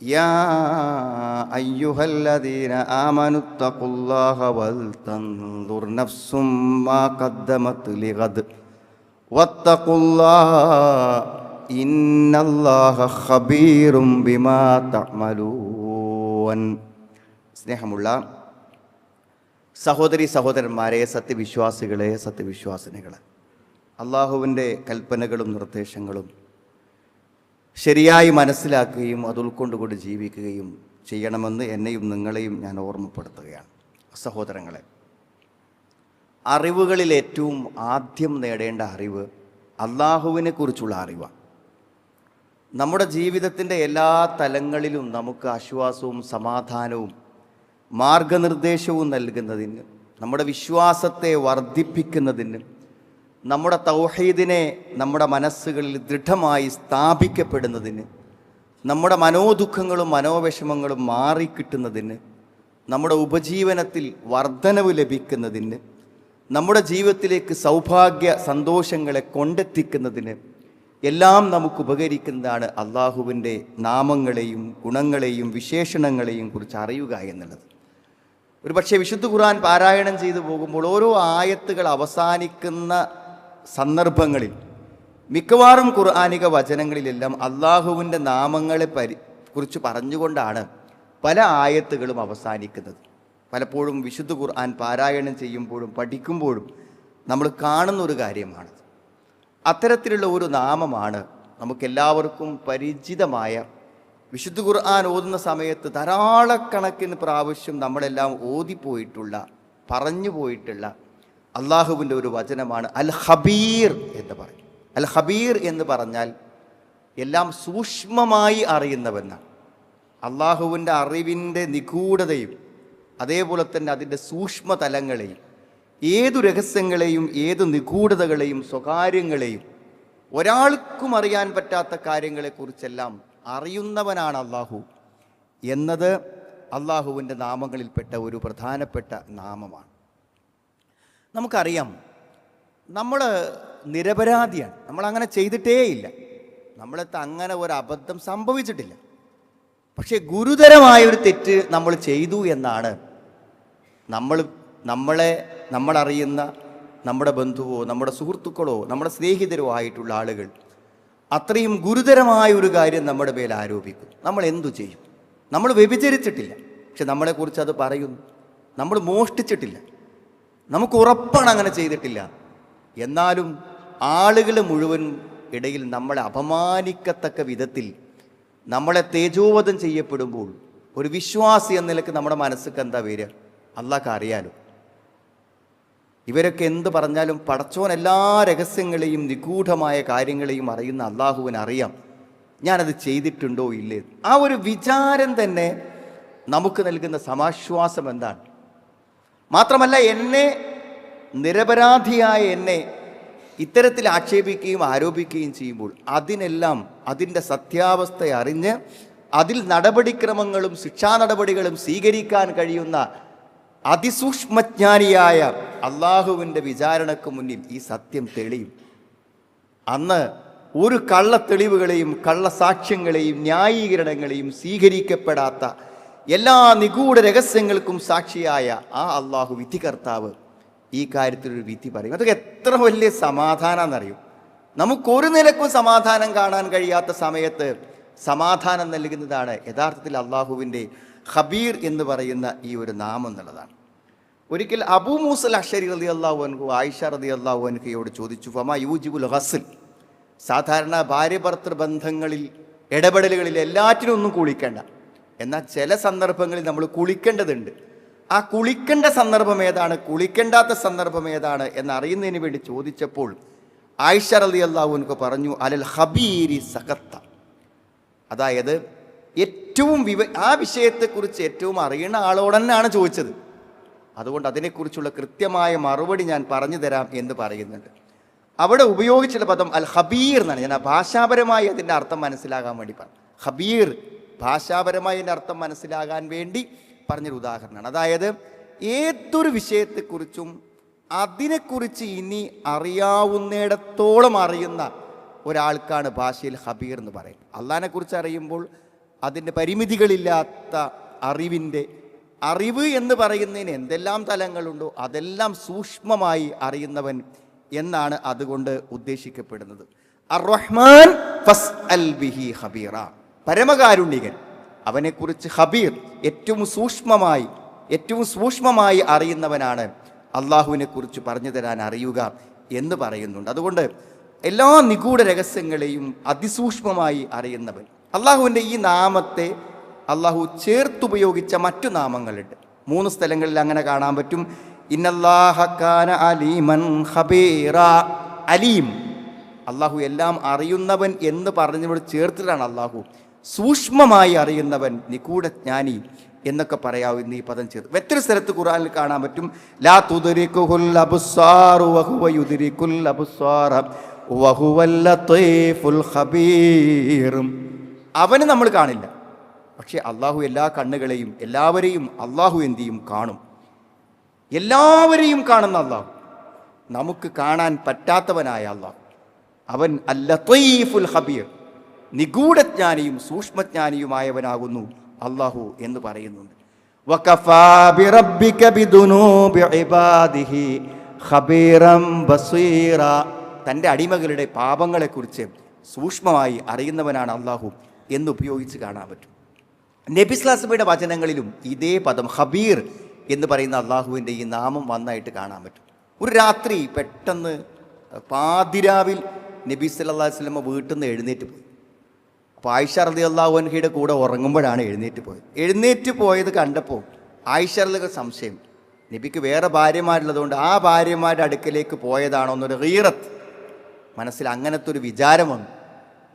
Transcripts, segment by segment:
يا أيها الذين آمنوا اتقوا الله ولتنظر نفس ما قدمت لغد واتقوا الله إن الله خبير بما تعملون സ്നേഹമുള്ള സഹോദരി സഹോദരന്മാരെ സത്യവിശ്വാസികളെ സത്യവിശ്വാസിനികളെ അള്ളാഹുവിൻ്റെ കൽപ്പനകളും നിർദ്ദേശങ്ങളും ശരിയായി മനസ്സിലാക്കുകയും അത് ഉൾക്കൊണ്ടുകൊണ്ട് ജീവിക്കുകയും ചെയ്യണമെന്ന് എന്നെയും നിങ്ങളെയും ഞാൻ ഓർമ്മപ്പെടുത്തുകയാണ്. സഹോദരങ്ങളെ അറിവുകളിൽ ഏറ്റവും ആദ്യം നേടേണ്ട അറിവ് അള്ളാഹുവിനെ കുറിച്ചുള്ള അറിവാണ്. നമ്മുടെ ജീവിതത്തിന്റെ എല്ലാ തലങ്ങളിലും നമുക്ക് ആശ്വാസവും സമാധാനവും മാർഗനിർദ്ദേശവും നൽകുന്നതിന് നമ്മുടെ വിശ്വാസത്തെ വർദ്ധിപ്പിക്കുന്നതിന് നമ്മുടെ തൗഹീദിനെ നമ്മുടെ മനസ്സുകളിൽ ദൃഢമായി സ്ഥാപിക്കപ്പെടുന്നതിന് നമ്മുടെ മനോദുഃഖങ്ങളും മനോവിഷമങ്ങളും മാറിക്കിട്ടുന്നതിന് നമ്മുടെ ഉപജീവനത്തിൽ വർധനവ് ലഭിക്കുന്നതിന് നമ്മുടെ ജീവിതത്തിലേക്ക് സൗഭാഗ്യ സന്തോഷങ്ങളെ കൊണ്ടെത്തിക്കുന്നതിന് എല്ലാം നമുക്ക് ഉപകരിക്കുന്നതാണ് അള്ളാഹുവിന്റെ നാമങ്ങളെയും ഗുണങ്ങളെയും വിശേഷണങ്ങളെയും കുറിച്ച് അറിയുക എന്നുള്ളത്. ഒരു പക്ഷേ വിശുദ്ധ ഖുർആൻ പാരായണം ചെയ്തു പോകുമ്പോൾ ഓരോ ആയത്തുകൾ അവസാനിക്കുന്ന സന്ദർഭങ്ങളിൽ മിക്കവാറും ഖുർആാനിക വചനങ്ങളിലെല്ലാം അള്ളാഹുവിന്റെ നാമങ്ങളെ പരി കുറിച്ച് പറഞ്ഞുകൊണ്ടാണ് പല ആയത്തുകളും അവസാനിക്കുന്നത്. പലപ്പോഴും വിശുദ്ധ ഖുർആൻ പാരായണം ചെയ്യുമ്പോഴും പഠിക്കുമ്പോഴും നമ്മൾ കാണുന്ന ഒരു കാര്യമാണ് അത്തരത്തിലുള്ള ഒരു നാമമാണ് നമുക്കെല്ലാവർക്കും പരിചിതമായ വിശുദ്ധ ഖുർആൻ ഓതുന്ന സമയത്ത് ധാരാളക്കണക്കിന് പ്രാവശ്യം നമ്മളെല്ലാം ഓതിപ്പോയിട്ടുള്ള പറഞ്ഞു പോയിട്ടുള്ള അള്ളാഹുവിന്റെ ഒരു വചനമാണ് അൽ ഹബീർ എന്ന് പറയും. അൽ ഹബീർ എന്ന് പറഞ്ഞാൽ എല്ലാം സൂക്ഷ്മമായി അറിയുന്നവെന്നാണ് അള്ളാഹുവിന്റെ അറിവിന്റെ നിഗൂഢതയും അതേപോലെ തന്നെ അതിന്റെ സൂക്ഷ്മതലങ്ങളെയും ഏതു രഹസ്യങ്ങളെയും ഏത് നിഗൂഢതകളെയും സ്വകാര്യങ്ങളെയും ഒരാൾക്കും അറിയാൻ പറ്റാത്ത കാര്യങ്ങളെക്കുറിച്ചെല്ലാം അറിയുന്നവനാണ് അള്ളാഹു എന്നത് അള്ളാഹുവിന്റെ നാമങ്ങളിൽപ്പെട്ട ഒരു പ്രധാനപ്പെട്ട നാമമാണ്. നമുക്കറിയാം നമ്മൾ നിരപരാധിയാണ്. നമ്മൾ അങ്ങനെ ചെയ്തിട്ടേയില്ല. നമ്മളത്ത് അങ്ങനെ ഒരു അബദ്ധം സംഭവിച്ചിട്ടില്ല. പക്ഷേ ഗുരുതരമായ ഒരു തെറ്റ് നമ്മൾ ചെയ്തു എന്നാണ് നമ്മൾ നമ്മളെ നമ്മളറിയുന്ന നമ്മുടെ ബന്ധുവോ നമ്മുടെ സുഹൃത്തുക്കളോ നമ്മുടെ സ്നേഹിതരോ ആയിട്ടുള്ള ആളുകൾ അത്രയും ഗുരുതരമായ ഒരു കാര്യം നമ്മുടെ മേൽ ആരോപിക്കും. നമ്മൾ എന്തു ചെയ്യും? നമ്മൾ വ്യഭിചരിച്ചിട്ടില്ല. പക്ഷെ നമ്മളെക്കുറിച്ച് അത് പറയുന്നു. നമ്മൾ മോഷ്ടിച്ചിട്ടില്ല. നമുക്ക് ഉറപ്പാണ് അങ്ങനെ ചെയ്തിട്ടില്ല. എന്നാലും ആളുകൾ മുഴുവൻ ഇടയിൽ നമ്മളെ അപമാനിക്കത്തക്ക വിധത്തിൽ നമ്മളെ തേജോവധം ചെയ്യപ്പെടുമ്പോൾ ഒരു വിശ്വാസി എന്ന നിലയ്ക്ക് നമ്മുടെ മനസ്സിക്ക് എന്താ വരിക? അള്ളാഹ് അറിയാലോ. ഇവരൊക്കെ എന്ത് പറഞ്ഞാലും പടച്ചോൻ എല്ലാ രഹസ്യങ്ങളെയും നിഗൂഢമായ കാര്യങ്ങളെയും അറിയുന്ന അള്ളാഹുവിന് അറിയാം. ഞാനത് ചെയ്തിട്ടുണ്ടോ ഇല്ലേ? ആ ഒരു വിചാരം തന്നെ നമുക്ക് നൽകുന്ന സമാശ്വാസം എന്താണ്? മാത്രമല്ല എന്നെ നിരപരാധിയായ എന്നെ ഇത്തരത്തിൽ ആക്ഷേപിക്കുകയും ആരോപിക്കുകയും ചെയ്യുമ്പോൾ അതിനെല്ലാം അതിന്റെ സത്യാവസ്ഥ അറിഞ്ഞ് അതിൽ നടപടിക്രമങ്ങളും ശിക്ഷാ നടപടികളും സ്വീകരിക്കാൻ കഴിയുന്ന അതിസൂക്ഷ്മജ്ഞാനിയായ അള്ളാഹുവിന്റെ വിചാരണക്ക് മുന്നിൽ ഈ സത്യം തെളിയും. അന്ന് ഒരു കള്ള തെളിവുകളെയും കള്ള സാക്ഷ്യങ്ങളെയും ന്യായീകരണങ്ങളെയും സ്വീകരിക്കപ്പെടാത്ത എല്ലാ നിഗൂഢ രഹസ്യങ്ങൾക്കും സാക്ഷിയായ ആ അള്ളാഹു വിധികർത്താവ് ഈ കാര്യത്തിൽ ഒരു വിധി പറയും. അതൊക്കെ എത്ര വലിയ സമാധാനം അറിയും നമുക്കൊരു നിലക്കും സമാധാനം കാണാൻ കഴിയാത്ത സമയത്ത് സമാധാനം നൽകുന്നതാണ് യഥാർത്ഥത്തിൽ അള്ളാഹുവിന്റെ ഹബീർ എന്ന് പറയുന്ന ഈ ഒരു നാമം എന്നുള്ളതാണ്. ഒരിക്കൽ അബൂ മൂസൽ അഷരി റതി അള്ളാഹു അൻഹു ആയിഷ റതി അള്ളാഹു അൻഹയോട് ചോദിച്ചു ഫമ യൂജിബുൽ ഹസിൽ സാധാരണ ഭാര്യ ഭർത്തൃ ബന്ധങ്ങളിൽ ഇടപെടലുകളിൽ എല്ലാറ്റിനും ഒന്നും കുളിക്കേണ്ട. എന്നാൽ ചില സന്ദർഭങ്ങളിൽ നമ്മൾ കുളിക്കേണ്ടതുണ്ട്. ആ കുളിക്കേണ്ട സന്ദർഭം ഏതാണ്? കുളിക്കേണ്ടാത്ത സന്ദർഭം ഏതാണ്? എന്നറിയുന്നതിന് വേണ്ടി ചോദിച്ചപ്പോൾ ആയിഷ അലി അള്ളാഹു അൻഹു പറഞ്ഞു അലൽ ഹബീരി സഖത്ത. അതായത് ഏറ്റവും വിവ ആ വിഷയത്തെക്കുറിച്ച് ഏറ്റവും അറിയുന്ന ആളോട് തന്നെയാണ് ചോദിച്ചത്. അതുകൊണ്ട് അതിനെക്കുറിച്ചുള്ള കൃത്യമായ മറുപടി ഞാൻ പറഞ്ഞു തരാം എന്ന് പറയുന്നുണ്ട്. അവിടെ ഉപയോഗിച്ചുള്ള പദം അൽ ഹബീർ എന്നാണ്. ഞാൻ ആ ഭാഷാപരമായി അതിന്റെ അർത്ഥം മനസ്സിലാകാൻ വേണ്ടി പറഞ്ഞു. ഹബീർ ഭാഷാപരമായി അതിന്റെ അർത്ഥം മനസ്സിലാകാൻ വേണ്ടി പറഞ്ഞൊരു ഉദാഹരണമാണ്. അതായത് ഏതൊരു വിഷയത്തെക്കുറിച്ചും അതിനെക്കുറിച്ച് ഇനി അറിയാവുന്നിടത്തോളം അറിയുന്ന ഒരാൾക്കാണ് ഭാഷയിൽ ഹബീർ എന്ന് പറയുന്നത്. അള്ളഹാനെക്കുറിച്ച് അറിയുമ്പോൾ അതിന്റെ പരിമിതികളില്ലാത്ത അറിവിന്റെ അറിവ് എന്ന് പറയുന്നതിന് എന്തെല്ലാം തലങ്ങളുണ്ടോ അതെല്ലാം സൂക്ഷ്മമായി അറിയുന്നവൻ എന്നാണ് അതുകൊണ്ട് ഉദ്ദേശിക്കപ്പെടുന്നത്. അർ റഹ്മാൻ ഫസ് അൽ ബിഹി ഹബീറ. പരമകാരുണ്യകൻ അവനെക്കുറിച്ച് ഹബീർ ഏറ്റവും സൂക്ഷ്മമായി ഏറ്റവും സൂക്ഷ്മമായി അറിയുന്നവനാണ് അള്ളാഹുവിനെ കുറിച്ച് പറഞ്ഞു തരാൻ അറിയുക എന്ന് പറയുന്നുണ്ട്. അതുകൊണ്ട് എല്ലാ നിഗൂഢ രഹസ്യങ്ങളെയും അതിസൂക്ഷ്മമായി അറിയുന്നവൻ. അള്ളാഹുവിന്റെ ഈ നാമത്തെ അള്ളാഹു ചേർത്തുപയോഗിച്ച മറ്റു നാമങ്ങളുണ്ട്. മൂന്ന് സ്ഥലങ്ങളിൽ അങ്ങനെ കാണാൻ പറ്റും. ഇന്നല്ലാഹക്കാന അലീമൻ ഹബീറ. അലീം. അള്ളാഹു എല്ലാം അറിയുന്നവൻ എന്ന് പറഞ്ഞവരോട് ചേർത്തിട്ടാണ് അള്ളാഹു. സൂക്ഷ്മമായി അറിയുന്നവൻ നിഗൂഢജ്ഞാനി എന്നൊക്കെ പറയാവുന്ന ഈ പദം ചേർത്ത് വ്യത്യസ്ത സ്ഥലത്ത് ഖുറാനിൽ കാണാൻ പറ്റും ലാ ഖബീർ. അവന് നമ്മൾ കാണില്ല. പക്ഷേ അള്ളാഹു എല്ലാ കണ്ണുകളെയും എല്ലാവരെയും അള്ളാഹു എന്ത് ചെയ്യും? കാണും. എല്ലാവരെയും കാണുന്ന അള്ളാഹു നമുക്ക് കാണാൻ പറ്റാത്തവനായ അള്ളാഹു അവൻ അല്ലത്തീഫുൽ ഹബീർ നിഗൂഢജ്ഞാനിയും സൂക്ഷ്മജ്ഞാനിയുമായവനാകുന്നു അള്ളാഹു എന്ന് പറയുന്നുണ്ട്. തന്റെ അടിമകളുടെ പാപങ്ങളെക്കുറിച്ച് സൂക്ഷ്മമായി അറിയുന്നവനാണ് അള്ളാഹു എന്ന് ഉപയോഗിച്ച് കാണാൻ പറ്റും. നബിസ്ലാസബയുടെ വചനങ്ങളിലും ഇതേ പദം ഹബീർ എന്ന് പറയുന്ന അള്ളാഹുവിന്റെ ഈ നാമം വന്നായിട്ട് കാണാൻ പറ്റും. ഒരു രാത്രി പെട്ടെന്ന് പാതിരാവിൽ നബി സല്ലല്ലാഹു അലൈഹി വസല്ലമ വീട്ടിൽ നിന്ന് എഴുന്നേറ്റ് പോയി. ആയിഷ റതി അള്ളാഹുൻഹയുടെ കൂടെ ഉറങ്ങുമ്പോഴാണ് എഴുന്നേറ്റ് പോയത്. എഴുന്നേറ്റ് പോയത് കണ്ടപ്പോൾ ആയിഷറിലൊക്കെ സംശയം. നബിക്ക് വേറെ ഭാര്യമാരുള്ളതുകൊണ്ട് ആ ഭാര്യമാരുടെ അടുക്കലേക്ക് പോയതാണോ എന്നൊരു റീറത്ത് മനസ്സിൽ അങ്ങനത്തെ ഒരു വിചാരം വന്നു.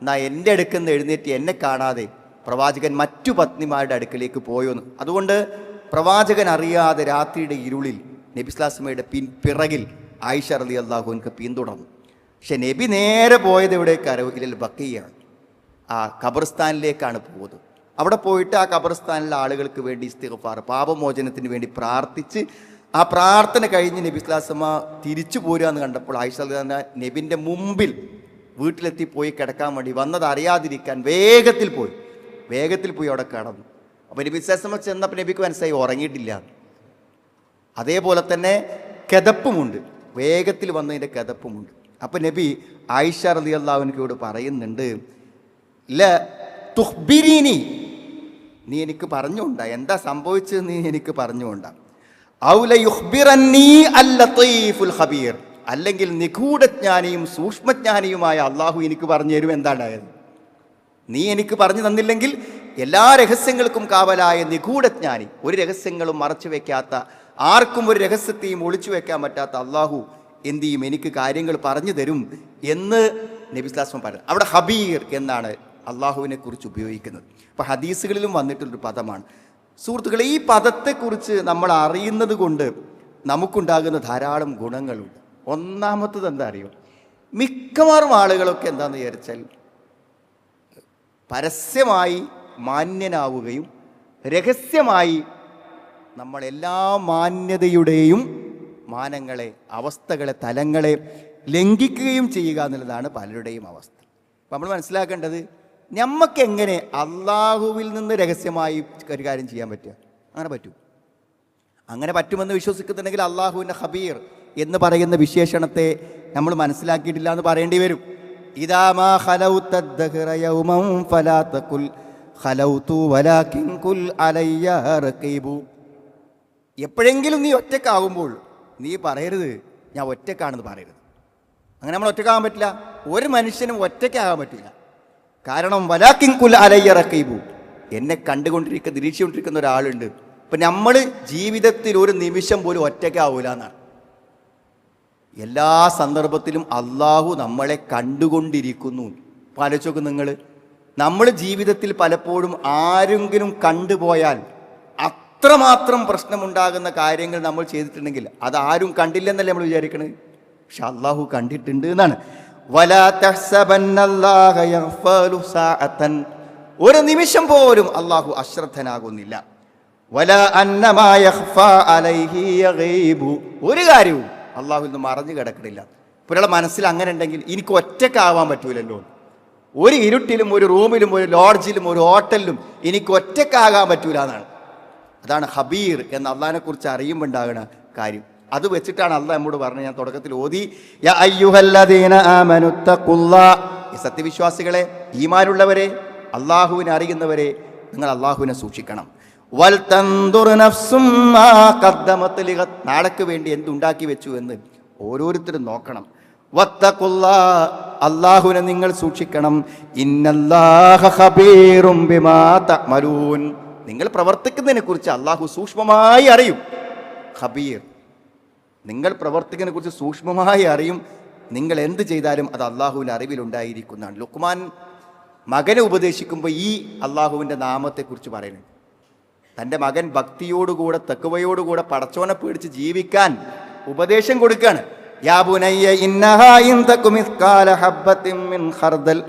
എന്നാൽ എന്റെ അടുക്കൽ നിന്ന് എഴുന്നേറ്റ് എന്നെ കാണാതെ പ്രവാചകൻ മറ്റു പത്നിമാരുടെ അടുക്കലേക്ക് പോയോന്ന് അതുകൊണ്ട് പ്രവാചകൻ അറിയാതെ രാത്രിയുടെ ഇരുളിൽ നബിസ്ലാസ്മയുടെ പിൻ പിറകിൽ ആയിഷ റലി അള്ളാഹുവിൻക്ക് പിന്തുടർന്നു. പക്ഷെ നബി നേരെ പോയത് എവിടേക്ക്? അരവിൽ ബക്കയാണ് ആ ഖബർസ്ഥാനിലേക്കാണ് പോകുന്നത് അവിടെ പോയിട്ട് ആ ഖബർസ്ഥാനിലെ ആളുകൾക്ക് വേണ്ടി ഇസ്തിഗ്ഫാർ പാപമോചനത്തിന് വേണ്ടി പ്രാർത്ഥിച്ച് ആ പ്രാർത്ഥന കഴിഞ്ഞ് നബി ഇസ്ലാസമ്മ തിരിച്ചു പോരുക എന്ന് കണ്ടപ്പോൾ ആയിഷ നബിന്റെ മുമ്പിൽ വീട്ടിലെത്തി പോയി കിടക്കാൻ വേണ്ടി വന്നത് അറിയാതിരിക്കാൻ വേഗത്തിൽ പോയി. വേഗത്തിൽ പോയി അവിടെ കിടന്നു. അപ്പോൾ നബി ഇസ്ലാസമ്മ ചെന്നപ്പോൾ നബിക്ക് മനസ്സായി ഉറങ്ങിയിട്ടില്ല. അതേപോലെ തന്നെ കിതപ്പുമുണ്ട്. വേഗത്തിൽ വന്നതിന്റെ കിതപ്പുമുണ്ട്. അപ്പോൾ നബി ആയിഷ റലി അള്ളാഹുവിനോട് പറയുന്നുണ്ട് ല തുഹ്ബിരീനി. നീ എനിക്ക് പറഞ്ഞുകൊണ്ട. എന്താ സംഭവിച്ചത് നീ എനിക്ക് പറഞ്ഞുകൊണ്ട. അൽ അല്ലെങ്കിൽ നിഗൂഢജ്ഞാനിയും സൂക്ഷ്മജ്ഞാനിയുമായ അള്ളാഹു എനിക്ക് പറഞ്ഞു തരും എന്താണായത് നീ എനിക്ക് പറഞ്ഞു തന്നില്ലെങ്കിൽ എല്ലാ രഹസ്യങ്ങൾക്കും കാവലായ നിഗൂഢജ്ഞാനി ഒരു രഹസ്യങ്ങളും മറച്ചു വെക്കാത്ത ആർക്കും ഒരു രഹസ്യത്തെയും ഒളിച്ചു വെക്കാൻ പറ്റാത്ത അള്ളാഹു എന്ത് ചെയ്യും? എനിക്ക് കാര്യങ്ങൾ പറഞ്ഞു തരും എന്ന് നബിസ്ലാസ്മ പറഞ്ഞു. അവിടെ ഹബീർ എന്നാണ് അള്ളാഹുവിനെ കുറിച്ച് ഉപയോഗിക്കുന്നത്. അപ്പോൾ ഹദീസുകളിലും വന്നിട്ടുള്ളൊരു പദമാണ്. സുഹൃത്തുക്കളെ ഈ പദത്തെക്കുറിച്ച് നമ്മൾ അറിയുന്നത് കൊണ്ട് നമുക്കുണ്ടാകുന്ന ധാരാളം ഗുണങ്ങളുണ്ട്. ഒന്നാമത്തത് എന്താ അറിയോ? മിക്കവാറും ആളുകളൊക്കെ എന്താണെന്ന് വിചാരിച്ചാൽ പരസ്യമായി മാന്യനാവുകയും രഹസ്യമായി നമ്മൾ എല്ലാ മാന്യതയുടെയും മാനങ്ങളെ അവസ്ഥകളെ തലങ്ങളെ ലംഘിക്കുകയും ചെയ്യുക എന്നുള്ളതാണ് പലരുടെയും അവസ്ഥ. നമ്മൾ മനസ്സിലാക്കേണ്ടത് നമുക്ക് എങ്ങനെ അള്ളാഹുവിൽ നിന്ന് രഹസ്യമായി കൈകാര്യം ചെയ്യാൻ പറ്റുക? അങ്ങനെ പറ്റും. അങ്ങനെ പറ്റുമെന്ന് വിശ്വസിക്കുന്നുണ്ടെങ്കിൽ അള്ളാഹുവിന്റെ ഹബീർ എന്ന് പറയുന്ന വിശേഷണത്തെ നമ്മൾ മനസ്സിലാക്കിയിട്ടില്ല എന്ന് പറയേണ്ടി വരും. എപ്പോഴെങ്കിലും നീ ഒറ്റക്കാകുമ്പോൾ നീ പറയരുത് ഞാൻ ഒറ്റക്കാണെന്ന് പറയരുത്. അങ്ങനെ നമ്മൾ ഒറ്റക്കാകാൻ പറ്റില്ല. ഒരു മനുഷ്യനും ഒറ്റയ്ക്കാകാൻ പറ്റില്ല. കാരണം വലാക്കിങ്കുൽ അലയ്യ റക്കീബു എന്നെ കണ്ടുകൊണ്ടിരിക്കുന്ന നിരീക്ഷിച്ചുകൊണ്ടിരിക്കുന്ന ഒരാളുണ്ട്. ഇപ്പം നമ്മൾ ജീവിതത്തിൽ ഒരു നിമിഷം പോലും ഒറ്റയ്ക്കാവൂല എന്നാണ് എല്ലാ സന്ദർഭത്തിലും അള്ളാഹു നമ്മളെ കണ്ടുകൊണ്ടിരിക്കുന്നു. ഇപ്പം ആലോചിച്ചോക്ക് നിങ്ങൾ നമ്മൾ ജീവിതത്തിൽ പലപ്പോഴും ആരെങ്കിലും കണ്ടുപോയാൽ അത്രമാത്രം പ്രശ്നമുണ്ടാകുന്ന കാര്യങ്ങൾ നമ്മൾ ചെയ്തിട്ടുണ്ടെങ്കിൽ അത് ആരും കണ്ടില്ലെന്നല്ലേ നമ്മൾ വിചാരിക്കണത്? പക്ഷെ അള്ളാഹു കണ്ടിട്ടുണ്ട് എന്നാണ്. ഒരു നിമിഷം പോലും അള്ളാഹു അശ്രദ്ധനാകുന്നില്ല. വല അന്നമായ. ഒരു കാര്യവും അള്ളാഹു ഇന്ന് മറഞ്ഞു കിടക്കണില്ല. ഒരാളെ മനസ്സിൽ അങ്ങനെ ഉണ്ടെങ്കിൽ എനിക്ക് ഒറ്റക്കാവാൻ പറ്റൂലല്ലോ. ഒരു ഇരുട്ടിലും ഒരു റൂമിലും ഒരു ലോഡ്ജിലും ഒരു ഹോട്ടലിലും എനിക്ക് ഒറ്റക്കാകാൻ പറ്റൂല എന്നാണ്. അതാണ് ഹബീർ എന്ന് അള്ളഹാനെ കുറിച്ച് അറിയുമ്പോണ്ടാകുന്ന കാര്യം. അത് വെച്ചിട്ടാണ് അല്ല നമ്മോട് പറഞ്ഞത് ഞാൻ തുടക്കത്തിൽ ഓതി. ഈ സത്യവിശ്വാസികളെ ഈമാനുള്ളവരെ അള്ളാഹുവിനെ അറിയുന്നവരെ നിങ്ങൾ അള്ളാഹുവിനെ സൂക്ഷിക്കണം വൽ. നാളേക്ക് വേണ്ടി എന്തുണ്ടാക്കി വെച്ചു എന്ന് ഓരോരുത്തരും നോക്കണം വത്തഖുല്ലാ. അള്ളാഹുവിനെ നിങ്ങൾ സൂക്ഷിക്കണം നിങ്ങൾ പ്രവർത്തിക്കുന്നതിനെ കുറിച്ച് അള്ളാഹു സൂക്ഷ്മമായി അറിയും ഖബീർ നിങ്ങൾ പ്രവർത്തിക്കുന്നതിനെ കുറിച്ച് സൂക്ഷ്മമായി അറിയും. നിങ്ങൾ എന്ത് ചെയ്താലും അത് അള്ളാഹുവിന്റെ അറിവിലുണ്ടായിരിക്കുന്നതാണ് ലുക്മാൻ മകനെ ഉപദേശിക്കുമ്പോൾ ഈ അള്ളാഹുവിന്റെ നാമത്തെക്കുറിച്ച് പറയുന്നുണ്ട് തന്റെ മകൻ ഭക്തിയോടുകൂടെ തെക്കുവയോടുകൂടെ പടച്ചോനെ പേടിച്ച് ജീവിക്കാൻ ഉപദേശം കൊടുക്കുകയാണ്. യാബുനയ്യ മിൻ ഖർദൽ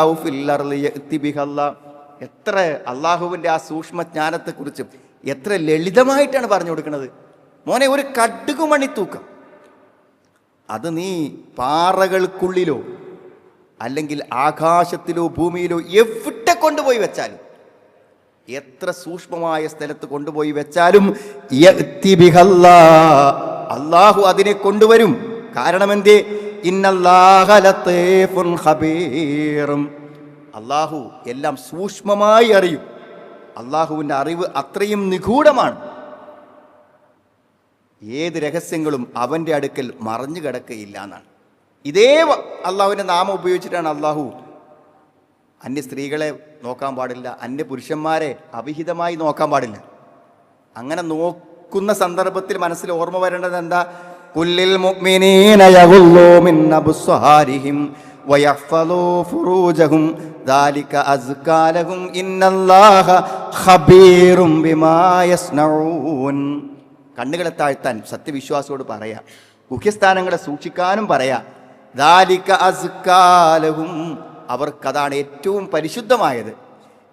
ഔ ഫിൽ എത്ര അള്ളാഹുവിന്റെ ആ സൂക്ഷ്മജ്ഞാനത്തെക്കുറിച്ച് എത്ര ലളിതമായിട്ടാണ് പറഞ്ഞു കൊടുക്കുന്നത്. മോനെ ഒരു കടുകുമണി തൂക്കം. അത് നീ പാറകൾക്കുള്ളിലോ അല്ലെങ്കിൽ ആകാശത്തിലോ ഭൂമിയിലോ എവിടെ കൊണ്ടുപോയി വെച്ചാലും എത്ര സൂക്ഷ്മമായ സ്ഥലത്ത് കൊണ്ടുപോയി വെച്ചാലും. അള്ളാഹു അതിനെ കൊണ്ടുവരും. കാരണം എന്തേ ഇന്നല്ലാഹലത്തെ അള്ളാഹു എല്ലാം സൂക്ഷ്മമായി അറിയും. അള്ളാഹുവിന്റെ അറിവ് അത്രയും നിഗൂഢമാണ്. ഏത് രഹസ്യങ്ങളും അവന്റെ അടുക്കൽ മറഞ്ഞു കിടക്കുകയില്ല എന്നാണ്. ഇതേ അള്ളാഹുവിന്റെ നാമം ഉപയോഗിച്ചിട്ടാണ് അള്ളാഹു അന്യ സ്ത്രീകളെ നോക്കാൻ പാടില്ല അന്യ പുരുഷന്മാരെ അവിഹിതമായി നോക്കാൻ പാടില്ല. അങ്ങനെ നോക്കുന്ന സന്ദർഭത്തിൽ മനസ്സിൽ ഓർമ്മ വരേണ്ടത് എന്താ? കുല്ലിൽ കണ്ണുകളെ താഴ്ത്താൻ സത്യവിശ്വാസോട് പറയാ. മുഖ്യസ്ഥാനങ്ങളെ സൂക്ഷിക്കാനും പറയാ. ദാലിക അസ്കാലഹും അവർക്കതാണ് ഏറ്റവും പരിശുദ്ധമായത്.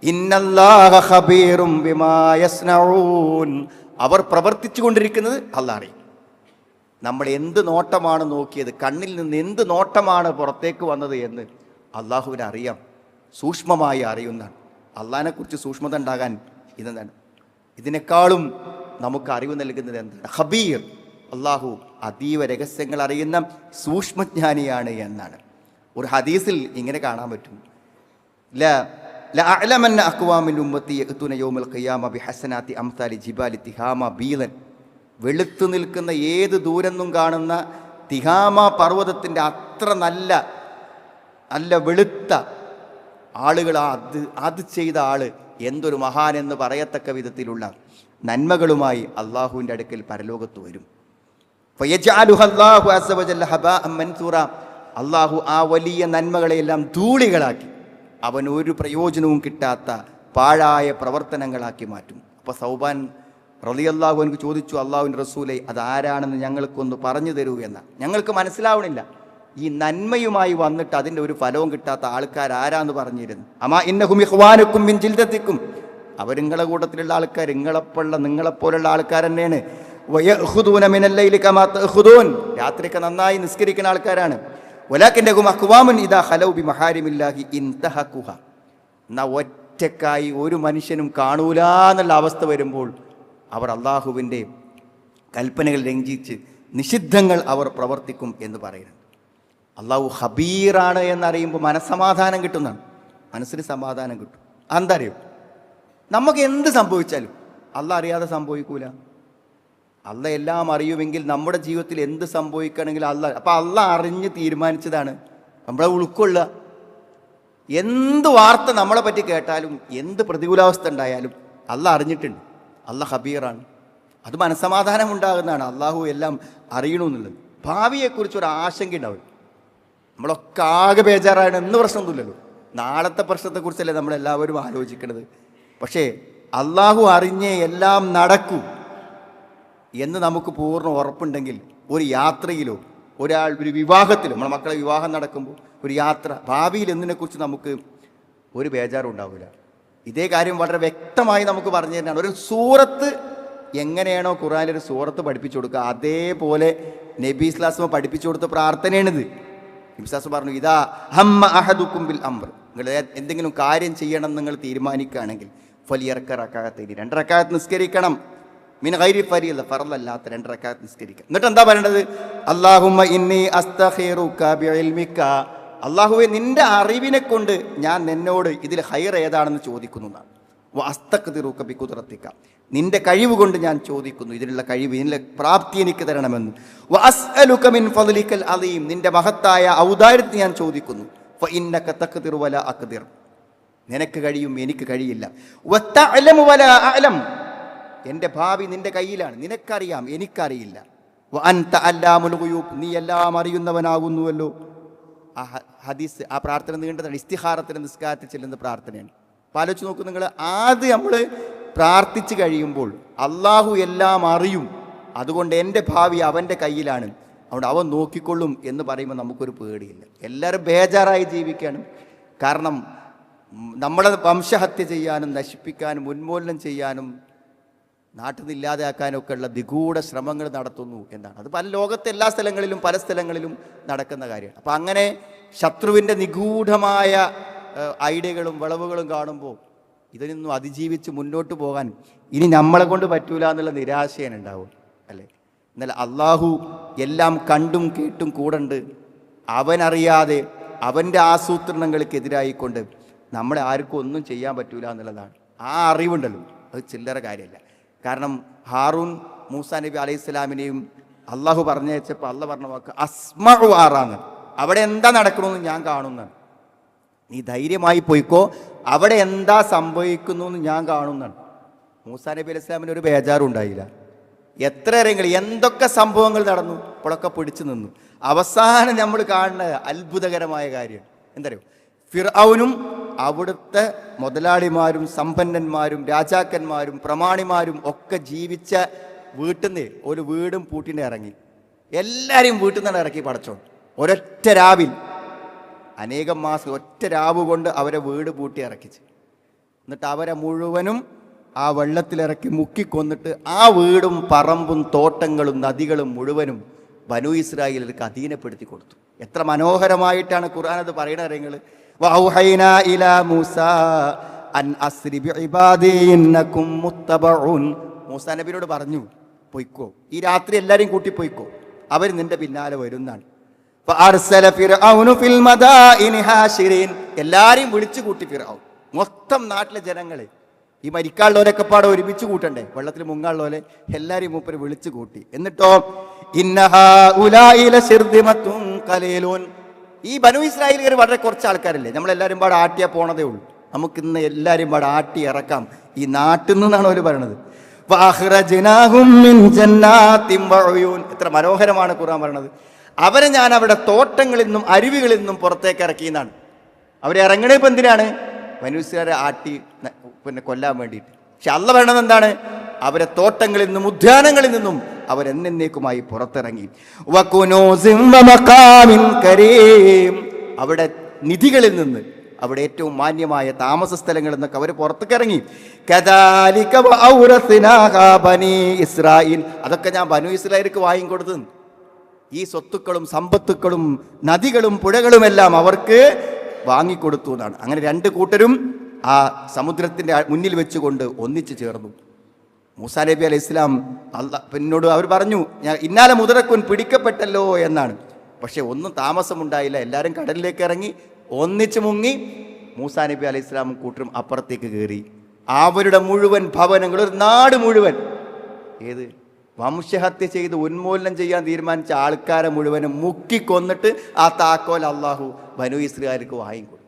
ഇന്നല്ലാഹ ഖബീറും ബിമാ യസ്നഊൻ. അവർ പ്രവർത്തിച്ചു കൊണ്ടിരിക്കുന്നത് അല്ലാഹ് നമ്മൾ എന്ത് നോട്ടമാണ് നോക്കിയത്? കണ്ണിൽ നിന്ന് എന്ത് നോട്ടമാണ് പുറത്തേക്ക് വന്നത് എന്ന് അള്ളാഹുവിനെ അറിയാം. സൂക്ഷ്മമായി അറിയുന്നതാണ്. അള്ളാഹിനെക്കുറിച്ച് സൂക്ഷ്മത ഉണ്ടാകാൻ ഇതെന്താണ്? ഇതിനേക്കാളും നമുക്ക് അറിവ് നൽകുന്നത് എന്താണ്? ഹബീർ. അള്ളാഹു അതീവ രഹസ്യങ്ങൾ അറിയുന്ന സൂക്ഷ്മജ്ഞാനിയാണ് എന്നാണ്. ഒരു ഹദീസിൽ ഇങ്ങനെ കാണാൻ പറ്റും. ല ലഅലമന്ന അക്വാമിൻ ഉമ്മത്തി യഖ്തുന യൗമൽ ഖിയാമ ബിഹസനാതി അംസാലി ജിബാലി തിഹാമ ബീലൻ വെളുത്തു നിൽക്കുന്ന ഏത് ദൂരെന്നും കാണുന്ന തിഹാമ പർവതത്തിന്റെ അത്ര നല്ല നല്ല വെളുത്ത ആളുകൾ അത് അത് ചെയ്ത ആൾ എന്തൊരു മഹാൻ എന്ന് പറയത്തക്ക വിധത്തിലുള്ള നന്മകളുമായി അള്ളാഹുവിന്റെ അടുക്കൽ പരലോകത്ത് വരും. അള്ളാഹു ആ വലിയ നന്മകളെയെല്ലാം ധൂളികളാക്കി അവൻ ഒരു പ്രയോജനവും കിട്ടാത്ത പാഴായ പ്രവർത്തനങ്ങളാക്കി മാറ്റും അപ്പോൾ സൗബാൻ റളിയല്ലാഹു എനിക്ക് ചോദിച്ചു അള്ളാഹുവിന്റെ റസൂലെ അതാരാണെന്ന് ഞങ്ങൾക്കൊന്ന് പറഞ്ഞു തരൂ എന്ന്. ഞങ്ങൾക്ക് മനസ്സിലാവണില്ല. ഈ നന്മയുമായി വന്നിട്ട് അതിന്റെ ഒരു ഫലവും കിട്ടാത്ത ആൾക്കാർ ആരാന്ന് പറഞ്ഞിരുന്നു. അമാ ഇന്നഹും ഇഖ്വാനുക്കും മിൻ ജിൽദത്തിക്കും. അവരിങ്ങളെ കൂട്ടത്തിലുള്ള ആൾക്കാർ നിങ്ങളെപ്പോലുള്ള നിങ്ങളെപ്പോലുള്ള ആൾക്കാർ തന്നെയാണ്. തഖുദൂൻ രാത്രിയൊക്കെ നന്നായി നിസ്കരിക്കുന്ന ആൾക്കാരാണ്. വലാക്കിന്റെകും അഖ്വാമുൻ ഇതാ ഹലൗ ബി മഹാരിമില്ലാഹി ഇൻതഹക്കുഹ എന്നാ ഒറ്റക്കായി ഒരു മനുഷ്യനും കാണൂല എന്നുള്ള അവസ്ഥ വരുമ്പോൾ അവർ അള്ളാഹുവിന്റെ കൽപ്പനകൾ ലംഘിച്ച് നിഷിദ്ധങ്ങൾ അവർ പ്രവർത്തിക്കും എന്ന് പറയുന്നുണ്ട് അള്ളാഹു ഹബീറാണ് എന്നറിയുമ്പോൾ മനസ്സമാധാനം കിട്ടുന്നതാണ്. മനസ്സിന് സമാധാനം കിട്ടും. എന്താ അറിയോ നമുക്ക് എന്ത് സംഭവിച്ചാലും അല്ല അറിയാതെ സംഭവിക്കൂല. അള്ള എല്ലാം അറിയുമെങ്കിൽ നമ്മുടെ ജീവിതത്തിൽ എന്ത് സംഭവിക്കണമെങ്കിൽ അല്ല അപ്പം അല്ല അറിഞ്ഞ് തീരുമാനിച്ചതാണ് നമ്മളെ ഉൾക്കൊള്ളുക. എന്ത് വാർത്ത നമ്മളെ പറ്റി കേട്ടാലും എന്ത് പ്രതികൂലാവസ്ഥ ഉണ്ടായാലും അല്ല അറിഞ്ഞിട്ടുണ്ട്. അല്ല ഹബീറാണ് അത് മനസ്സമാധാനം ഉണ്ടാകുന്നതാണ് അള്ളാഹു എല്ലാം അറിയണമെന്നുള്ളത് ഭാവിയെക്കുറിച്ച് ഒരു ആശങ്ക ഉണ്ടാവും നമ്മളൊക്കെ ആകെ ബേജാറാണ് എന്ന് പ്രശ്നമൊന്നുമില്ലല്ലോ. നാളത്തെ പ്രശ്നത്തെക്കുറിച്ചല്ലേ നമ്മളെല്ലാവരും ആലോചിക്കുന്നത് പക്ഷേ അള്ളാഹു അറിഞ്ഞേ എല്ലാം നടക്കൂ എന്ന് നമുക്ക് പൂർണ ഉറപ്പുണ്ടെങ്കിൽ ഒരു യാത്രയിലോ ഒരാൾ ഒരു വിവാഹത്തിലോ നമ്മുടെ മക്കളെ വിവാഹം നടക്കുമ്പോൾ ഒരു യാത്ര ഭാവിയിൽ എന്നതിനെക്കുറിച്ച് നമുക്ക് ഒരു ബേജാറും ഉണ്ടാവില്ല ഇതേ കാര്യം വളരെ വ്യക്തമായി നമുക്ക് പറഞ്ഞു തന്നെയാണ് ഒരു സൂറത്ത് എങ്ങനെയാണോ ഖുറാനിൽ ഒരു സൂറത്ത് പഠിപ്പിച്ചു കൊടുക്കുക അതേപോലെ നബി ഇസ്ലാസ്മ പഠിപ്പിച്ചു കൊടുത്ത പ്രാർത്ഥനയാണിത്. ഇബ്സാസ് പറഞ്ഞു ഇതാ ഹമ്മ അഹദുക്കുംബിൽ ബിൽ അംർ. നിങ്ങൾ എന്തെങ്കിലും കാര്യം ചെയ്യണം നിങ്ങൾ തീരുമാനിക്കുകയാണെങ്കിൽ ഫലിയർക്ക റക്കാകത്തേരി രണ്ട് റക്കാകത്ത് നിസ്കരിക്കണം. മീൻ ഗൈരി ഫരിയല്ല ഫറലല്ലാത്ത രണ്ട് റക്കാത്ത് നിസ്കരിക്കണം. എന്നിട്ട് എന്താ പറയേണ്ടത്? അള്ളാഹുമ്മ ഇന്നി അസ്തഖീറുക ബിഇൽമിക അല്ലാഹുവേ നിന്റെ അറിവിനെ കൊണ്ട് ഞാൻ നിന്നോട് ഇതിൽ ഹൈർ ഏതാണെന്ന് ചോദിക്കുന്നു എന്നാണ്. അസ്തഖ്തിറുക ബി കുദ്റത്തിക നിന്റെ കഴിവ് കൊണ്ട് ഞാൻ ചോദിക്കുന്നു ഇതിനുള്ള കഴിവ് ഇതിന്റെ പ്രാപ്തി എനിക്ക് തരണമെന്ന്. വഅസ്അലുക മിൻ ഫദ്ലിക്കൽ അലീം നിന്റെ മഹത്തായ ഔദാര്യത്തെ ഞാൻ ചോദിക്കുന്നു. വല അഖ്ദിർ നിനക്ക് കഴിയും എനിക്ക് കഴിയില്ല. വത്തഅലമു വല അഅലം. എന്റെ ഭാവി നിന്റെ കയ്യിലാണ്. നിനക്കറിയാം എനിക്കറിയില്ല. അൻത അല്ലാമുൽ നീ എല്ലാം അറിയുന്നവനാകുന്നുവല്ലോ. ആ ഹദീസ് ആ പ്രാർത്ഥന നീണ്ടതാണ്. ഇസ്തിഹാറത്തിന് നിസ്കാരത്തിൽ ചെല്ലുന്ന പ്രാർത്ഥനയാണ്. അപ്പോൾ ആലോചിച്ച് നോക്കൂ നിങ്ങൾ ആദ്യം നമ്മൾ പ്രാർത്ഥിച്ചു കഴിയുമ്പോൾ അള്ളാഹു എല്ലാം അറിയും. അതുകൊണ്ട് എന്റെ ഭാവി അവന്റെ കയ്യിലാണ്. അതുകൊണ്ട് അവൻ നോക്കിക്കൊള്ളും എന്ന് പറയുമ്പോൾ നമുക്കൊരു പേടിയില്ല. എല്ലാവരും ബേജാറായി ജീവിക്കുകയാണ് കാരണം നമ്മളെ വംശഹത്യ ചെയ്യാനും നശിപ്പിക്കാനും ഉന്മൂലനം ചെയ്യാനും നാട്ടിൽ നിന്ന് ഇല്ലാതെയാക്കാനൊക്കെ ഉള്ള നിഗൂഢ ശ്രമങ്ങൾ നടത്തുന്നു എന്നാണ്. അത് പല ലോകത്തെ എല്ലാ സ്ഥലങ്ങളിലും പല സ്ഥലങ്ങളിലും നടക്കുന്ന കാര്യമാണ്. അപ്പം അങ്ങനെ ശത്രുവിന്റെ നിഗൂഢമായ ഐഡിയകളും വിളവുകളും കാണുമ്പോൾ ഇതിനൊന്നും അതിജീവിച്ച് മുന്നോട്ട് പോകാൻ ഇനി നമ്മളെ കൊണ്ട് പറ്റൂല എന്നുള്ള നിരാശയാണ് ഉണ്ടാവും അല്ലേ? എന്നാൽ അള്ളാഹു എല്ലാം കണ്ടും കേട്ടും കൂടണ്ട്. അവനറിയാതെ അവന്റെ ആസൂത്രണങ്ങൾക്കെതിരായിക്കൊണ്ട് നമ്മളെ ആർക്കും ഒന്നും ചെയ്യാൻ പറ്റൂല എന്നുള്ളതാണ്. ആ അറിവുണ്ടല്ലോ. അത് ചില്ലറ കാര്യമല്ല. കാരണം ഹാറൂൻ മൂസ നബി അലൈഹി സ്വലാമിനെയും അള്ളാഹു പറഞ്ഞയച്ചപ്പോൾ അള്ള പറഞ്ഞ വാക്ക് അസ്മഹു ആറാന്ന്. അവിടെ എന്താ നടക്കണമെന്ന് ഞാൻ കാണുന്നതാണ് നീ ധൈര്യമായി പോയിക്കോ അവിടെ എന്താ സംഭവിക്കുന്നു എന്ന് ഞാൻ കാണുന്നതാണ് മൂസ നബി അലൈഹി സ്വലാമിന് ഒരു ബേജാറും ഉണ്ടായില്ല. എത്ര ഇറങ്ങൾ എന്തൊക്കെ സംഭവങ്ങൾ നടന്നു ഇപ്പോഴൊക്കെ പിടിച്ചു നിന്നു. അവസാനം നമ്മൾ കാണുന്ന അത്ഭുതകരമായ കാര്യം. എന്തറിയോ? ഫിർഔനും അവിടുത്തെ മുതലാളിമാരും സമ്പന്നന്മാരും രാജാക്കന്മാരും പ്രമാണിമാരും ഒക്കെ ജീവിച്ച വീട്ടിൽ നിന്ന് ഒരു വീടും പൂട്ടിന്റെ ഇറങ്ങി. എല്ലാവരെയും വീട്ടിൽ നിന്ന് ഇറക്കി പടച്ചോ ഒരൊറ്റ രാവിൽ. അനേകം മാസം ഒറ്റ രാവ് കൊണ്ട് അവരെ വീട് പൂട്ടി ഇറക്കിച്ച്. എന്നിട്ട് അവരെ മുഴുവനും ആ വെള്ളത്തിലിറക്കി മുക്കിക്കൊന്നിട്ട് ആ വീടും പറമ്പും തോട്ടങ്ങളും നദികളും മുഴുവനും വനു ഇസ്രായേലിലേക്ക് അധീനപ്പെടുത്തി കൊടുത്തു. എത്ര മനോഹരമായിട്ടാണ് ഖുർആൻ അത് പറയണ കാര്യങ്ങൾ മൂസാ നബിയോട് പറഞ്ഞു പൊയ്ക്കോ ഈ രാത്രി എല്ലാരെയും കൂട്ടി പൊയ്ക്കോ അവർ നിന്റെ പിന്നാലെ വരുന്നാണ് فأرسل فرعون في المدائن حاشرين. എല്ലാരെയും വിളിച്ചു കൂട്ടി ഫിറാവും മൊത്തം നാട്ടിലെ ജനങ്ങളെ ഈ മരിക്കാനുള്ളവരൊക്കെ പാടെ ഒരുമിച്ച് കൂട്ടണ്ടേ വെള്ളത്തിൽ മുങ്ങാനുള്ളവരെ എല്ലാരെയും മൂപ്പര് വിളിച്ചു കൂട്ടി എന്നിട്ടോ ഇന്നഹാ ഉലായില ശിർദിമത്തും കലേലോൻ ഈ ബനു ഇസ്രായേലുകാർ വളരെ കുറച്ച് ആൾക്കാരല്ലേ? നമ്മളെല്ലാവരും പാടെ ആട്ടിയാ പോണതേ ഉള്ളൂ. നമുക്ക് ഇന്ന് എല്ലാവരും പാടെ ആട്ടി ഇറക്കാം. ഈ നാട്ടിൽ നിന്നാണ് അവർ പറയണത്. എത്ര മനോഹരമാണ് ഖുർആൻ പറയണത്. അവരെ ഞാൻ അവിടെ തോട്ടങ്ങളിൽ നിന്നും അരുവികളിൽ നിന്നും പുറത്തേക്ക് ഇറക്കിയെന്നാണ്. അവരെ ഇറങ്ങണേ ഇപ്പം എന്തിനാണ്? മനുഷ്യരെ ആട്ടി പിന്നെ കൊല്ലാൻ വേണ്ടിയിട്ട്. പക്ഷെ അല്ല പറയണത് എന്താണ്? അവരെ തോട്ടങ്ങളിൽ നിന്നും ഉദ്യാനങ്ങളിൽ നിന്നും അവരെന്നേക്കുമായി പുറത്തിറങ്ങി. അവിടെ നിധികളിൽ നിന്ന് അവിടെ ഏറ്റവും മാന്യമായ താമസ സ്ഥലങ്ങളിൽ നിന്നൊക്കെ അവർ പുറത്തേക്കിറങ്ങി. ഇസ്രായേൽ. അതൊക്കെ ഞാൻ ബനു ഇസ്രായേലിക്ക് വാങ്ങിക്കൊടുത്തു ഈ സ്വത്തുക്കളും സമ്പത്തുക്കളും നദികളും പുഴകളുമെല്ലാം അവർക്ക് വാങ്ങിക്കൊടുത്തു എന്നാണ്. അങ്ങനെ രണ്ട് കൂട്ടരും ആ സമുദ്രത്തിന്റെ മുന്നിൽ വെച്ചുകൊണ്ട് ഒന്നിച്ചു ചേർന്നു. മൂസാ നബി അലൈഹി ഇസ്ലാം അല്ല പിന്നോട് അവർ പറഞ്ഞു ഞാൻ ഇന്നാലെ മുതലക്കുൻ പിടിക്കപ്പെട്ടല്ലോ എന്നാണ്. പക്ഷേ ഒന്നും താമസമുണ്ടായില്ല. എല്ലാവരും കടലിലേക്ക് ഇറങ്ങി ഒന്നിച്ച് മുങ്ങി മൂസാ നബി അലൈഹി ഇസ്ലാമും കൂട്ടരും അപ്പുറത്തേക്ക് കയറി. അവരുടെ മുഴുവൻ ഭവനങ്ങൾ ഒരു നാട് മുഴുവൻ. ഏത്? വംശഹത്യ ചെയ്ത് ഉന്മൂലനം ചെയ്യാൻ തീരുമാനിച്ച ആൾക്കാരെ മുഴുവനും മുക്കിക്കൊന്നിട്ട് ആ താക്കോൽ അള്ളാഹു ബനു ഇസ്രായേലിക്ക് വാങ്ങിക്കൊടുത്തു.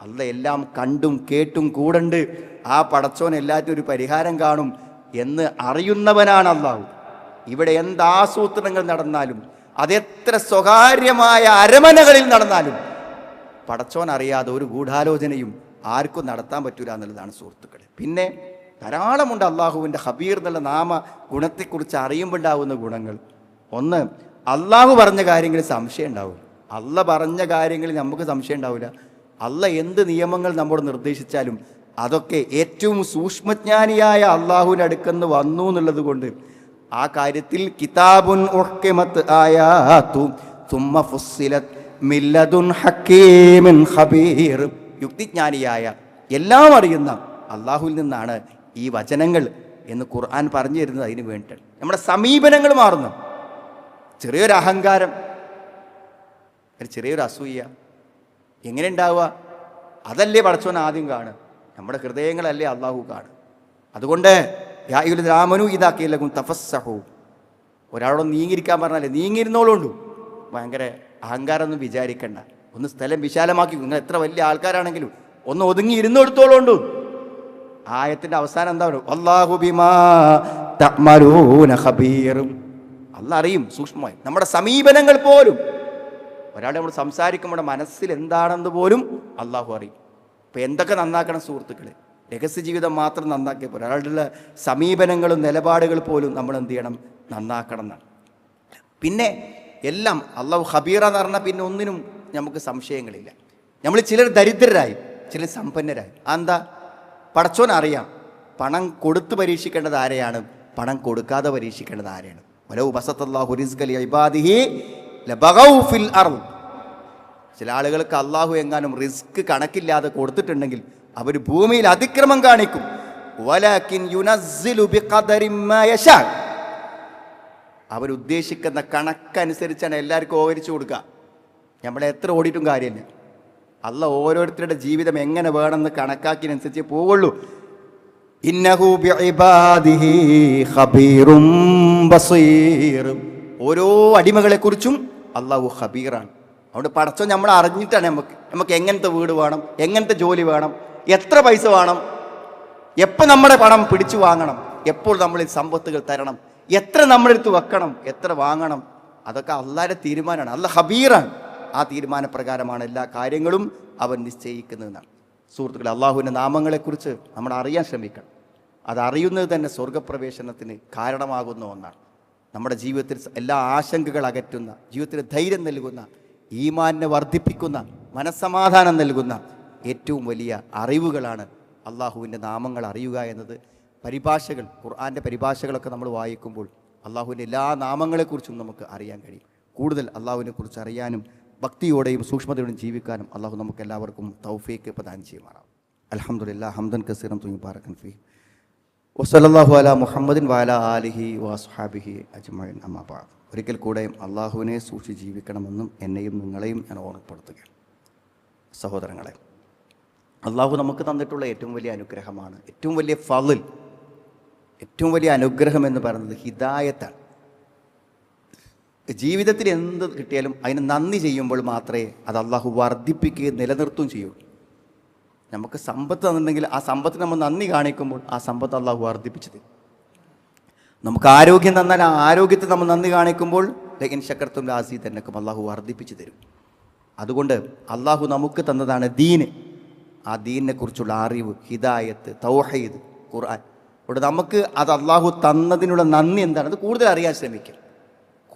അല്ല എല്ലാം കണ്ടും കേട്ടും കൂടണ്ട്. ആ പടച്ചോൻ എല്ലാറ്റിനും ഒരു പരിഹാരം കാണും എന്ന് അറിയുന്നവനാണ് അള്ളാഹു. ഇവിടെ എന്താസൂത്രണങ്ങൾ നടന്നാലും അതെത്ര സ്വകാര്യമായ അരമനകളിൽ നടന്നാലും പടച്ചോൻ അറിയാതെ ഒരു ഗൂഢാലോചനയും ആർക്കും നടത്താൻ പറ്റൂല എന്നുള്ളതാണ് സുഹൃത്തുക്കളെ. പിന്നെ ധാരാളമുണ്ട് അള്ളാഹുവിന്റെ ഹബീർ എന്നുള്ള നാമ ഗുണത്തെക്കുറിച്ച് അറിയുമ്പോൾ ഉണ്ടാവുന്ന ഗുണങ്ങൾ. ഒന്ന് അള്ളാഹു പറഞ്ഞ കാര്യങ്ങളിൽ സംശയം ഉണ്ടാവും അള്ള പറഞ്ഞ കാര്യങ്ങളിൽ നമുക്ക് സംശയം ഉണ്ടാവില്ല അല്ല എന്ത് നിയമങ്ങൾ നമ്മോട് നിർദ്ദേശിച്ചാലും അതൊക്കെ ഏറ്റവും സൂക്ഷ്മജ്ഞാനിയായ അള്ളാഹുവിന്റെ അടുക്കെന്ന് വന്നു എന്നുള്ളത് കൊണ്ട് ആ കാര്യത്തിൽ കിതാബുൻ ഒക്കെമത്ത് ആയാത്തു ഫുസ്സിലത് യുക്തിജ്ഞാനിയായ എല്ലാം അറിയുന്ന അള്ളാഹുവിൽ നിന്നാണ് ഈ വചനങ്ങൾ എന്ന് ഖുർആൻ പറഞ്ഞു തരുന്നത് അതിന് വേണ്ടിയിട്ടാണ് നമ്മുടെ സമീപനങ്ങൾ മാറുന്നു. ചെറിയൊരു അഹങ്കാരം. ചെറിയൊരു അസൂയ. എങ്ങനെ ഉണ്ടാവുക? അതല്ലേ പടച്ചോൻ ആദ്യം കാണുക. നമ്മുടെ ഹൃദയങ്ങളല്ലേ അള്ളാഹു കാണുക. അതുകൊണ്ട് രാമനു ഇതാക്കിയില്ലകും തപസ്സഹു ഒരാളോട് നീങ്ങിയിരിക്കാൻ പറഞ്ഞാലേ നീങ്ങിയിരുന്നോളുണ്ടു ഭയങ്കര അഹങ്കാരമൊന്നും വിചാരിക്കണ്ട. ഒന്ന് സ്ഥലം വിശാലമാക്കി. നിങ്ങൾ എത്ര വലിയ ആൾക്കാരാണെങ്കിലും ഒന്ന് ഒതുങ്ങി ഇരുന്നെടുത്തോളുണ്ടു ആയത്തിന്റെ അവസാനം എന്താ പറയുക? അള്ളാഹു ബിമാ തഅ്മലൂന ഖബീറും. അല്ല അറിയും സൂക്ഷ്മമായി. നമ്മുടെ സമീപനങ്ങൾ പോലും ഒരാൾ നമ്മൾ സംസാരിക്കുമ്പോൾ മനസ്സിൽ എന്താണെന്ന് പോലും അള്ളാഹു അറിയും. ഇപ്പം എന്തൊക്കെ നന്നാക്കണം സുഹൃത്തുക്കളെ? രഹസ്യ ജീവിതം മാത്രം നന്നാക്കിയ പോലെ ഒരാളുടെ സമീപനങ്ങളും നിലപാടുകൾ പോലും നമ്മൾ എന്ത് ചെയ്യണം? നന്നാക്കണം എന്നാണ്. പിന്നെ എല്ലാം അള്ളാഹു ഹബീറ എന്ന് പറഞ്ഞാൽ പിന്നെ ഒന്നിനും നമുക്ക് സംശയങ്ങളില്ല. നമ്മൾ ചിലർ ദരിദ്രരായി ചിലർ സമ്പന്നരായി. എന്താ? പടച്ചോൻ അറിയാം പണം കൊടുത്ത് പരീക്ഷിക്കേണ്ടത് ആരെയാണ്? പണം കൊടുക്കാതെ പരീക്ഷിക്കേണ്ടത് ആരെയാണ്? വലവ് ബസത്തല്ലാഹു റിസ്കലി ഇബാദിഹി ലബഗൗ ഫിൽ അർൾ ചില ആളുകൾക്ക് അള്ളാഹു എങ്ങാനും റിസ്ക് കണക്കില്ലാതെ കൊടുത്തിട്ടുണ്ടെങ്കിൽ അവർ ഭൂമിയിൽ അതിക്രമം കാണിക്കും. അവരുദ്ദേശിക്കുന്ന കണക്കനുസരിച്ചാണ് എല്ലാവർക്കും ഓഹരിച്ചു കൊടുക്കുക. നമ്മളെ എത്ര ഓടിയിട്ടും കാര്യമില്ല. അല്ല ഓരോരുത്തരുടെ ജീവിതം എങ്ങനെ വേണമെന്ന് കണക്കാക്കിയതിനനുസരിച്ച് പോവുള്ളൂ. ഓരോ അടിമകളെക്കുറിച്ചും അള്ളാഹു ഹബീറാണ് അതുകൊണ്ട് പടച്ചോ നമ്മൾ അറിഞ്ഞിട്ടാണ് നമുക്ക്. നമുക്ക് എങ്ങനത്തെ വീട് വേണം എങ്ങനത്തെ ജോലി വേണം എത്ര പൈസ വേണം എപ്പോൾ നമ്മുടെ പണം പിടിച്ചു വാങ്ങണം എപ്പോൾ നമ്മൾ സമ്പത്തുകൾ തരണം എത്ര നമ്മുടെ അടുത്ത് വെക്കണം എത്ര വാങ്ങണം അതൊക്കെ അള്ളാരുടെ തീരുമാനമാണ്. അല്ല ഹബീറാണ് ആ തീരുമാനപ്രകാരമാണ് എല്ലാ കാര്യങ്ങളും അവൻ നിശ്ചയിക്കുന്നതെന്നാണ്. സുഹൃത്തുക്കളെ അള്ളാഹുവിന്റെ നാമങ്ങളെക്കുറിച്ച് നമ്മൾ അറിയാൻ ശ്രമിക്കണം. അത് അറിയുന്നത് തന്നെ സ്വർഗപ്രവേശനത്തിന് കാരണമാകുന്ന ഒന്നാണ്. നമ്മുടെ ജീവിതത്തിൽ എല്ലാ ആശങ്കകൾ അകറ്റുന്ന ജീവിതത്തിൽ ധൈര്യം നൽകുന്ന ഈമാനെ വർദ്ധിപ്പിക്കുന്ന മനസ്സമാധാനം നൽകുന്ന ഏറ്റവും വലിയ അറിവുകളാണ് അള്ളാഹുവിന്റെ നാമങ്ങൾ അറിയുക എന്നത്. പരിഭാഷകൾ ഖുർആന്റെ പരിഭാഷകളൊക്കെ നമ്മൾ വായിക്കുമ്പോൾ അള്ളാഹുവിന്റെ എല്ലാ നാമങ്ങളെക്കുറിച്ചും നമുക്ക് അറിയാൻ കഴിയും. കൂടുതൽ അള്ളാഹുവിനെ കുറിച്ച് അറിയാനും ഭക്തിയോടെയും സൂക്ഷ്മതയോടെയും ജീവിക്കാനും അള്ളാഹു നമുക്ക് എല്ലാവർക്കും തൗഫീക്ക് പ്രദാനം ചെയ്യുമാറാം അലഹമുല്ല ഹംദൻ കസീറം തുങ്ങി പാറക്കൻ ഫി വസലല്ലാഹു അല മുഹമ്മദിൻ വാല ആലിഹി വാസുഹാബിഹി അജ്മൈൻ അമ്മാബാ ഒരിക്കൽ കൂടെയും അള്ളാഹുവിനെ സൂക്ഷിച്ച് ജീവിക്കണമെന്നും എന്നെയും നിങ്ങളെയും ഞാൻ ഓർമ്മപ്പെടുത്തുകയാണ്. സഹോദരങ്ങളെ അള്ളാഹു നമുക്ക് തന്നിട്ടുള്ള ഏറ്റവും വലിയ അനുഗ്രഹമാണ് ഏറ്റവും വലിയ ഫലിൽ ഏറ്റവും വലിയ അനുഗ്രഹം എന്ന് പറയുന്നത് ഹിദായത്താണ്. ജീവിതത്തിൽ എന്ത് കിട്ടിയാലും അതിന് നന്ദി ചെയ്യുമ്പോൾ മാത്രമേ അത് അള്ളാഹു വർദ്ധിപ്പിക്കുകയും നിലനിർത്തുകയും ചെയ്യുള്ളൂ. നമുക്ക് സമ്പത്ത് തന്നിട്ടുണ്ടെങ്കിൽ ആ സമ്പത്തിന് നമ്മൾ നന്ദി കാണിക്കുമ്പോൾ ആ സമ്പത്ത് അള്ളാഹു വർദ്ധിപ്പിച്ചു തരും നമുക്ക് ആരോഗ്യം തന്നാൽ ആ ആരോഗ്യത്തെ നമ്മൾ നന്ദി കാണിക്കുമ്പോൾ ലഗിൻ ശക്കർത്തും ലാസി തന്നെക്കും അള്ളാഹു വർദ്ധിപ്പിച്ചു തരും. അതുകൊണ്ട് അള്ളാഹു നമുക്ക് തന്നതാണ് ദീന് ആ ദീനിനെ കുറിച്ചുള്ള അറിവ് ഹിദായത്ത് തൗഹീദ് ഖുർആൻ. ഇവിടെ നമുക്ക് അത് അള്ളാഹു തന്നതിനുള്ള നന്ദി എന്താണ്? അത് കൂടുതൽ അറിയാൻ ശ്രമിക്കുക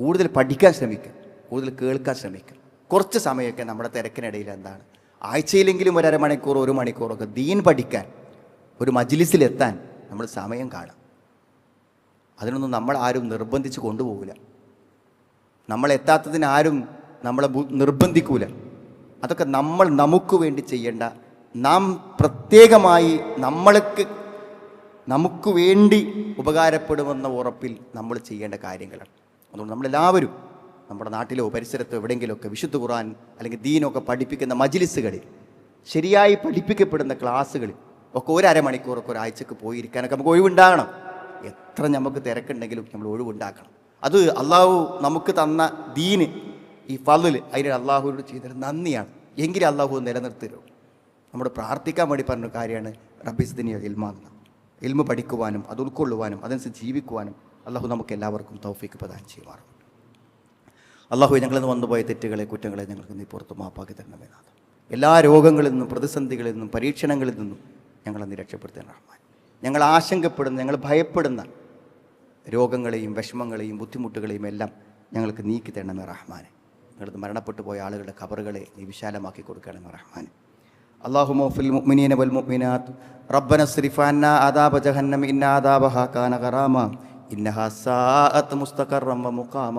കൂടുതൽ പഠിക്കാൻ ശ്രമിക്കുക കൂടുതൽ കേൾക്കാൻ ശ്രമിക്കുക കുറച്ച് സമയമൊക്കെ നമ്മുടെ തിരക്കിനിടയിൽ എന്താണ്? ആഴ്ചയിലെങ്കിലും ഒരു അരമണിക്കൂർ ഒരു മണിക്കൂറൊക്കെ ദീൻ പഠിക്കാൻ ഒരു മജ്ലിസിലെത്താൻ നമ്മൾ സമയം കാണാം. അതിനൊന്നും നമ്മൾ ആരും നിർബന്ധിച്ച് കൊണ്ടുപോകില്ല നമ്മൾ എത്താത്തതിന് ആരും നമ്മളെ നിർബന്ധിക്കൂല. അതൊക്കെ നമ്മൾ നമുക്ക് വേണ്ടി ചെയ്യേണ്ട നാം പ്രത്യേകമായി നമ്മൾക്ക് നമുക്ക് വേണ്ടി ഉപകാരപ്പെടുമെന്ന ഉറപ്പിൽ നമ്മൾ ചെയ്യേണ്ട കാര്യങ്ങളാണ്. അതുകൊണ്ട് നമ്മളെല്ലാവരും നമ്മുടെ നാട്ടിലോ പരിസരത്തോ എവിടെയെങ്കിലുമൊക്കെ വിശുദ്ധ ഖുർആൻ അല്ലെങ്കിൽ ദീനൊക്കെ പഠിപ്പിക്കുന്ന മജ്ലിസുകളിൽ ശരിയായി പഠിപ്പിക്കപ്പെടുന്ന ക്ലാസ്സുകളിൽ ഒക്കെ ഒരു ഒരാഴ്ചക്ക് പോയിരിക്കാനൊക്കെ നമുക്ക് ഒഴിവുണ്ടാകണം. എത്ര നമുക്ക് തിരക്കുണ്ടെങ്കിലും നമ്മൾ ഒഴിവുണ്ടാക്കണം. അത് അള്ളാഹു നമുക്ക് തന്ന ദീന് ഈ ഫലിൽ അതിന് അള്ളാഹുവിനോട് ചെയ്തൊരു നന്ദിയാണ്. എങ്കിലും അള്ളാഹു നിലനിർത്തരുള്ളൂ നമ്മൾ പ്രാർത്ഥിക്കാൻ വേണ്ടി പറഞ്ഞ കാര്യമാണ് റബീസ്ദിനിയ ഇൽമാന്ന ഇൽമ പഠിക്കുവാനും അത് ഉൾക്കൊള്ളുവാനും അതനുസരിച്ച് ജീവിക്കുവാനും അള്ളാഹു നമുക്ക് എല്ലാവർക്കും തൗഫീക്ക് പ്രദാനം ചെയ്യുമാറും അള്ളാഹു ഞങ്ങളിൽ നിന്ന് വന്നുപോയ തെറ്റുകളെ കുറ്റങ്ങളെ ഞങ്ങൾക്ക് നീ പുറത്ത് മാപ്പാക്കി തരണമേ നാഥ. എല്ലാ രോഗങ്ങളിൽ നിന്നും പ്രതിസന്ധികളിൽ നിന്നും പരീക്ഷണങ്ങളിൽ നിന്നും ഞങ്ങളെ നീ രക്ഷപ്പെടുത്തുന്ന റഹ്മാൻ. ഞങ്ങൾ ആശങ്കപ്പെടുന്ന ഞങ്ങൾ ഭയപ്പെടുന്ന രോഗങ്ങളെയും വിഷമങ്ങളെയും ബുദ്ധിമുട്ടുകളെയും എല്ലാം ഞങ്ങൾക്ക് നീക്കി തരണമേ റഹ്മാൻ. ഞങ്ങളത് മരണപ്പെട്ടു പോയ ആളുകളുടെ കബറുകളെ നീ വിശാലമാക്കി കൊടുക്കണമേ റഹ്മാൻ. അള്ളാഹു ഫിൽ മുഅ്മിനീന വൽ മുഅ്മിനാത്ത് റബ്ബന ആദാബ ജഹന്നം ഇന്ന ആദാബഹ കാന ഖറാമ ഇന്നഹ സാഅത്ത് മുസ്തഖറം വ മുഖാമ.